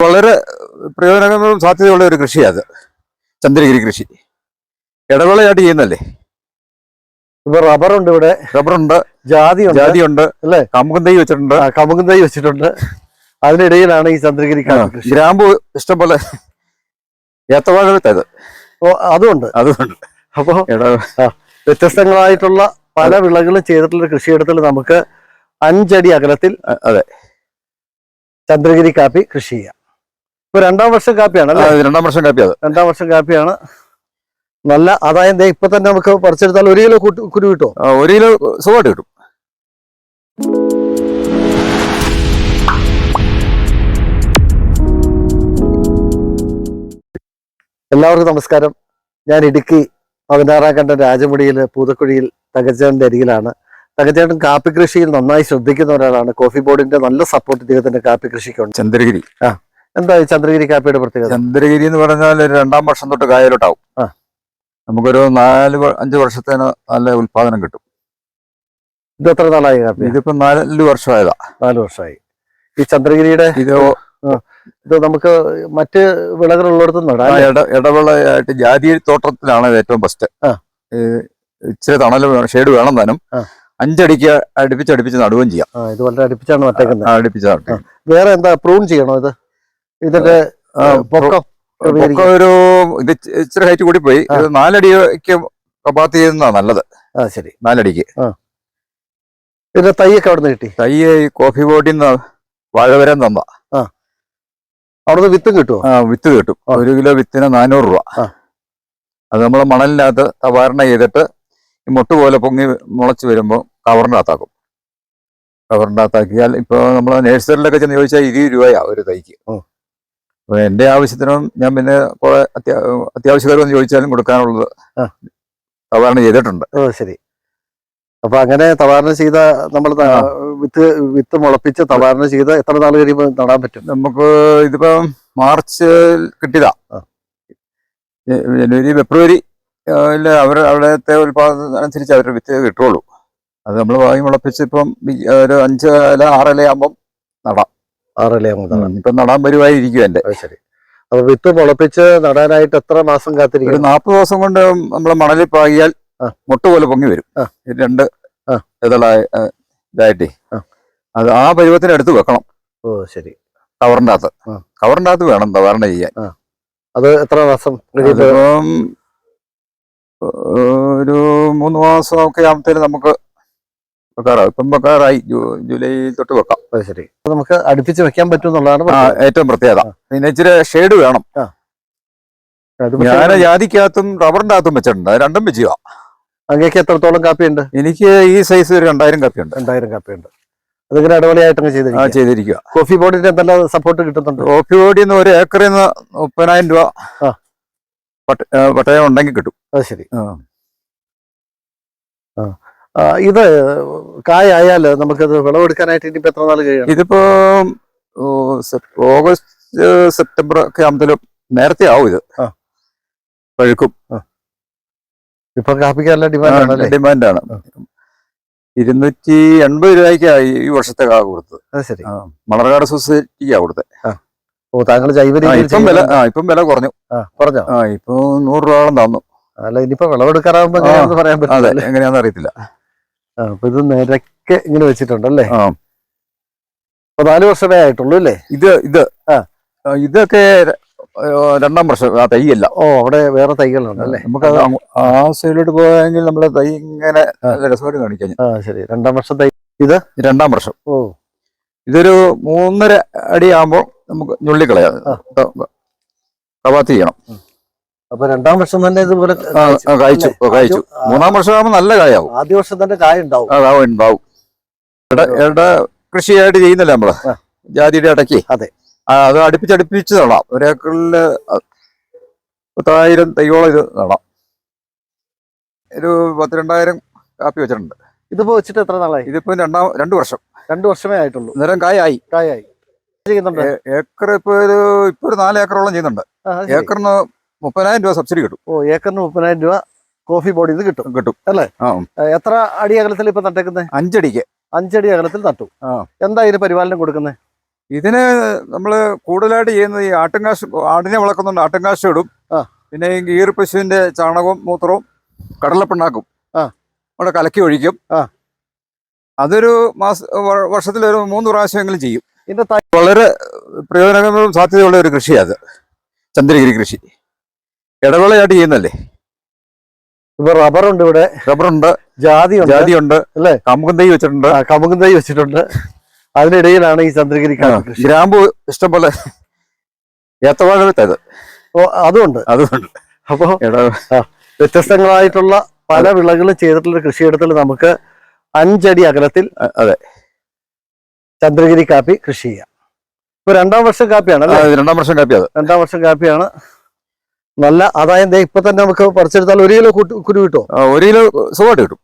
വളരെ പ്രയോജനകരവും സാധ്യതയുള്ള ഒരു കൃഷിയാണ് ചന്ദ്രഗിരി കൃഷി. ഇടവേളയായിട്ട് ചെയ്യുന്നല്ലേ? ഇപ്പൊ റബ്ബറുണ്ട് ഇവിടെ. റബ്ബറുണ്ട്. ജാതി ജാതിയുണ്ട്. അല്ലേ? കമുകും തൈ വെച്ചിട്ടുണ്ട്. കമുകും തൈ വെച്ചിട്ടുണ്ട്. അതിനിടയിലാണ് ഈ ചന്ദ്രഗിരി ഗ്രാമ്പു ഇഷ്ടംപോലെ ഏത്തവാഴ വിത്തത് ഓ അതുണ്ട്. അതുകൊണ്ട് അപ്പൊ വ്യത്യസ്തങ്ങളായിട്ടുള്ള പല വിളകളും ചെയ്തിട്ടുള്ള കൃഷിയിടത്തിൽ നമുക്ക് അഞ്ചടി അകലത്തിൽ അതെ. ചന്ദ്രഗിരി കാപ്പി കൃഷി ചെയ്യാം. ഇപ്പൊ രണ്ടാം വർഷം കാപ്പിയാണ് രണ്ടാം വർഷം കാപ്പിയാണ് രണ്ടാം വർഷം കാപ്പിയാണ്. നല്ല അതായത് ദേ ഇപ്പൊ തന്നെ നമുക്ക് പറിച്ചെടുത്താൽ ഒരു കിലോ കുരു കിട്ടോ ഒരു കിലോ സുഖമായിട്ട് കിട്ടും. എല്ലാവർക്കും നമസ്കാരം. ഞാൻ ഇടുക്കി പതിനാറാം കണ്ട രാജമുടിയിൽ പൂതക്കുഴിയിൽ തകച്ചേട്ടന്റെ അരികിലാണ്. തകച്ചേട്ടൻ കാപ്പി കൃഷിയിൽ നന്നായി ശ്രദ്ധിക്കുന്ന ഒരാളാണ്. കോഫി ബോർഡിന്റെ നല്ല സപ്പോർട്ട് ഇദ്ദേഹത്തിന്റെ കാപ്പി കൃഷിക്കുണ്ട് ചന്ദ്രഗിരി. എന്താ ചന്ദ്രഗിരി കാപ്പിയുടെ പ്രത്യേകത? ചന്ദ്രഗിരി എന്ന് പറഞ്ഞാൽ രണ്ടാം വർഷം തൊട്ട് കായലോട്ടാവും. നമുക്കൊരു നാല് അഞ്ച് വർഷത്തേന് നല്ല ഉത്പാദനം കിട്ടും. ഇത് എത്ര നാളായി കാപ്പി? ഇതിപ്പോ നാല് വർഷമായതാ. നാല് വർഷമായി. ഈ ചന്ദ്രഗിരിയുടെ ഇത് ഇത് നമുക്ക് മറ്റ് വിളകളുള്ളിടത്തും ഇടവിളയായിട്ട് ജാതി തോട്ടത്തിലാണ് ഏറ്റവും ബെസ്റ്റ്. ഇച്ചിരി തണൽ ഷെയ്ഡ് വേണം താനും അഞ്ചടിക്ക് അടുപ്പിച്ച് അടുപ്പിച്ച് നടുകയും ചെയ്യാം. ഇത് വളരെ അടുപ്പിച്ചാണ് നട്ടേക്കുന്നത്. ആ, അടുപ്പിച്ച് നട്ട്. വേറെ എന്താ പ്രൂൺ ചെയ്യണോ ഇത്? ഇതിന്റെ ആ, പൊക്കം പൊക്കം ഒരു ഇത് ഇച്ചിരി ഹൈറ്റ് കൂടി പോയി. ഇത് നാലടിക്ക് കപാത്ത് ചെയ്യുന്നതാ നല്ലത്. ആ ശരി. നാലടിക്ക്. ഇതിന്റെ തൈയൊക്കെ അവിടെ നിന്ന് കിട്ടി? തൈ കോഫി ബോട്ടിൽ നിന്ന് വാഴവരം തന്ന. അവിടുന്ന് വിത്ത് കിട്ടുമോ ആ, വിത്ത് കിട്ടും. ഒരു കിലോ വിത്തിന് നാനൂറ് രൂപ. അത് നമ്മൾ മണലിനകത്ത് തവാരണ ചെയ്തിട്ട് ഈ മുട്ട് പോലെ പൊങ്ങി മുളച്ച് വരുമ്പോൾ കവറിന്റെ അകത്താക്കിയാൽ ഇപ്പോൾ നമ്മൾ നേഴ്സറിലൊക്കെ ചെന്ന് ചോദിച്ചാൽ ഇരുപത് രൂപയാ ഒരു തൈക്ക്. എന്റെ ആവശ്യത്തിനും ഞാൻ പിന്നെ കുറെ അത്യാ അത്യാവശ്യക്കാരെന്ന് ചോദിച്ചാലും കൊടുക്കാനുള്ളത്. തവാരണ ചെയ്തിട്ടുണ്ട്. ഓ ശരി. അപ്പൊ അങ്ങനെ തവാരണ ചെയ്ത നമ്മൾ. വിത്ത് വിത്ത് മുളപ്പിച്ച് തവാരണ ചെയ്ത് എത്ര നാൾ കഴിയുമ്പോൾ നടാൻ പറ്റും? നമുക്ക് ഇതിപ്പം മാർച്ച് കിട്ടിയതാ. ജനുവരി ഫെബ്രുവരി ഇല്ല അവർ അവിടുത്തെ ഉൽപാദനം അനുസരിച്ച് അവരുടെ വിത്ത് കിട്ടുള്ളൂ. അത് നമ്മൾ വാങ്ങി മുളപ്പിച്ച് ഇപ്പം ഒരു അഞ്ച് അല്ല ആറ് ഇല ആകുമ്പം നടാം. ആറല്ലേ അങ്ങ് ഇപ്പൊ നടാൻ വരുവായിരിക്കും എന്റെ ശരി. അപ്പൊ വിത്ത് മുളപ്പിച്ച് നടാനായിട്ട് എത്ര മാസം ഒരു കാത്തിരിക്കണം നാൽപ്പത് ദിവസം കൊണ്ട് നമ്മൾ മണലിൽ പാകിയാൽ മുട്ട പോലെ പൊങ്ങി വരും. രണ്ട് ഇതായിട്ടേ. അത് ആ പരുവത്തിന് എടുത്ത് വെക്കണം. ഓ ശരി. കവറിന്റെ അകത്ത്. കവറിന്റെ കവറിന്റെ അകത്ത് വേണം തവരണ ചെയ്യാൻ. അത് എത്ര മാസം ഒരു മൂന്ന് മാസം ഒക്കെ ആകുമ്പത്തേന് നമുക്ക് വെക്കാറാവും ഇപ്പം വെക്കാറായി. ജൂലൈ തൊട്ട് വെക്കാം. അത് ശരി. നമുക്ക് അടുപ്പിച്ച് വെക്കാൻ പറ്റും എന്നുള്ളതാണ് ഏറ്റവും പ്രത്യേകത. പിന്നെ ഇച്ചിരി ഷെയ്ഡ് വേണം. ഞാൻ ജാതിക്കകത്തും റബ്ബറിന്റെ അകത്തും വെച്ചിട്ടുണ്ട്. രണ്ടും വെച്ചുക അങ്ങേക്ക് എത്രത്തോളം കാപ്പി ഉണ്ട്? എനിക്ക് ഈ സൈസ് ഒരു രണ്ടായിരം കാപ്പി ഉണ്ട്. രണ്ടായിരം കാപ്പി ഉണ്ട്. അതിങ്ങനെ അടിപൊളിയായിട്ടങ്ങ് ആ ചെയ്തിരിക്കുക കോഫി ബോർഡിന്റെ എന്തെല്ലാം സപ്പോർട്ട് കിട്ടുന്നുണ്ട്? കോഫി ബോർഡിൽ നിന്ന് ഒരു ഏക്കറിൽ നിന്ന് മുപ്പതിനായിരം രൂപ പട്ടയം ഉണ്ടെങ്കിൽ കിട്ടും. അത് ശരി. ആ. ഇത് കായായാൽ നമുക്കത് വിളവെടുക്കാനായിട്ട് ഇനിയിപ്പോ എത്ര നാൾ കഴിയണം? ഇതിപ്പോ ഓഗസ്റ്റ് സെപ്റ്റംബർ ഒക്കെ ആകുമ്പോഴത്തേലും നേരത്തെ ആവും ഇത്. പഴുക്കും. ഇപ്പൊ കാപ്പിക്ക് നല്ല ഡിമാൻഡാണ് ആ. ഇരുന്നൂറ്റി എൺപത് രൂപയ്ക്കായി ഈ വർഷത്തെ കാ കൊടുത്തത്. അത് ശരി. മണർകാട് സൊസൈറ്റിക്കാ കൊടുത്തത് ഓ താങ്കൾ ജൈവ ഇപ്പം വില ആ ഇപ്പം വില കുറഞ്ഞു. കുറഞ്ഞു? ആ ഇപ്പൊ നൂറ് രൂപയോളം തന്നു. അല്ല ഇനിയിപ്പോ വിളവെടുക്കാറാകുമ്പോ എങ്ങനെയാണെന്ന് പറയാൻ പറ്റില്ല എങ്ങനെയാന്ന് അറിയത്തില്ല. അപ്പൊ ഇത് നിരക്ക് ഇങ്ങനെ വെച്ചിട്ടുണ്ടല്ലേ? അല്ലേ അപ്പൊ നാല് വർഷമേ ആയിട്ടുള്ളൂ അല്ലേ? ഇത് ഇത്. ഇതൊക്കെ രണ്ടാം വർഷം ആ തൈയല്ല. ഓ അവിടെ വേറെ തൈകളുണ്ട് അല്ലേ? നമുക്ക് ആ. സൈഡിലോട്ട് പോയെങ്കിൽ നമ്മുടെ തൈ ഇങ്ങനെ രസമായിട്ട് കാണിക്കാൻ ആ ശരി. രണ്ടാം വർഷം തൈ ഇത്? രണ്ടാം വർഷം. ഓ. ഇതൊരു മൂന്നര അടി ആകുമ്പോൾ നമുക്ക് ഞുള്ളിക്കളയാം. കവാത്ത് ചെയ്യണം. അപ്പൊ രണ്ടാം വർഷം തന്നെ ഇതുപോലെ കായ്ച്ചു കായ്ച്ചു മൂന്നാം വർഷം ആകുമ്പോൾ നല്ല കായാവും. ആദ്യ വർഷം തന്നെ കായ ഉണ്ടാവും. ഉണ്ടാവും കൃഷിയായിട്ട് ചെയ്യുന്നില്ല നമ്മൾ. ജാതിയുടെ ഇടയ്ക്ക്. അതെ. അത് അടുപ്പിച്ചടുപ്പിച്ച് നടാം. ഒരേക്കറിൽ പത്തായിരം തൈയോളം ഇത് നടാം. ഒരു പത്തിരണ്ടായിരം കാപ്പി വെച്ചിട്ടുണ്ട്. ഇതിപ്പോ വെച്ചിട്ട് എത്ര നാളായി? ഇതിപ്പോ രണ്ടാം രണ്ടു വർഷം. രണ്ടു വർഷമേ ആയിട്ടുള്ളൂ. നേരം കായായി. കായായി. ചെയ്യുന്നുണ്ട്? ഏക്കർ ഇപ്പൊ ഒരു ഇപ്പൊ ഒരു നാല് ഏക്കറോളം ചെയ്യുന്നുണ്ട്. ഏക്കറിന് മുപ്പതിനായിരം രൂപ സബ്സിഡി കിട്ടും. ഓ ഏക്കറിന് മുപ്പതിനായിരം രൂപ കോഫി ബോർഡിൽ നിന്ന് കിട്ടും. കിട്ടും. അല്ലേ? എത്ര അടി അകലത്തിൽ ഇപ്പൊ നട്ടേക്കുന്നത് അഞ്ചടിക്ക്. അഞ്ചടി അകലത്തിൽ നട്ടു. എന്താ ഇതിന് പരിപാലനം കൊടുക്കുന്നത് ഇതിന് നമ്മൾ കൂടുതലായിട്ട് ചെയ്യുന്നത് ഈ ആട്ടുംകാശ് ആടിനെ വളർക്കുന്നുണ്ട് ആട്ടുംകാശ് ഇടും. പിന്നെ ഈ ഗീർ പശുവിന്റെ ചാണകവും മൂത്രവും കടലപ്പിണ്ണാക്കും. ആ. അവിടെ കലക്കി ഒഴിക്കും. ആ. അതൊരു മാസ വർഷത്തിൽ വർഷത്തിലൊരു മൂന്ന് പ്രാവശ്യമെങ്കിലും ചെയ്യും. ഇതിന്റെ വളരെ പ്രയോജനകരവും സാധ്യതയുള്ള ഒരു കൃഷിയാണ് അത്. ചന്ദ്രഗിരി കൃഷി. ഇടവേളയായിട്ട് ചെയ്യുന്നല്ലേ ഇപ്പൊ റബ്ബറുണ്ട് ഇവിടെ. റബ്ബറുണ്ട് ജാതി ജാതിയുണ്ട് അല്ലേ? കമുകും തൈ വെച്ചിട്ടുണ്ട്. കമുകും തൈ വെച്ചിട്ടുണ്ട്. അതിനിടയിലാണ് ഈ ചന്ദ്രഗിരി ഗ്രാമ്പു ഇഷ്ടംപോലെ. ഏത്തവാഴ വിത്തത് ഓ, അതുണ്ട്. അതുകൊണ്ട് അപ്പൊ വ്യത്യസ്തങ്ങളായിട്ടുള്ള പല വിളകളും ചെയ്തിട്ടുള്ള കൃഷിയിടത്തിൽ നമുക്ക് അഞ്ചടി അകലത്തിൽ അതെ. ചന്ദ്രഗിരി കാപ്പി കൃഷി ചെയ്യാം. ഇപ്പൊ രണ്ടാം വർഷം കാപ്പിയാണ് രണ്ടാം വർഷം കാപ്പി അത്. രണ്ടാം വർഷം കാപ്പിയാണ്. നല്ല ദേ ഇപ്പൊ തന്നെ നമുക്ക് പറിച്ചെടുത്താൽ ഒരു കിലോ കുരു കിട്ടും ഒരു കിലോ സുഖമായിട്ട് കിട്ടും.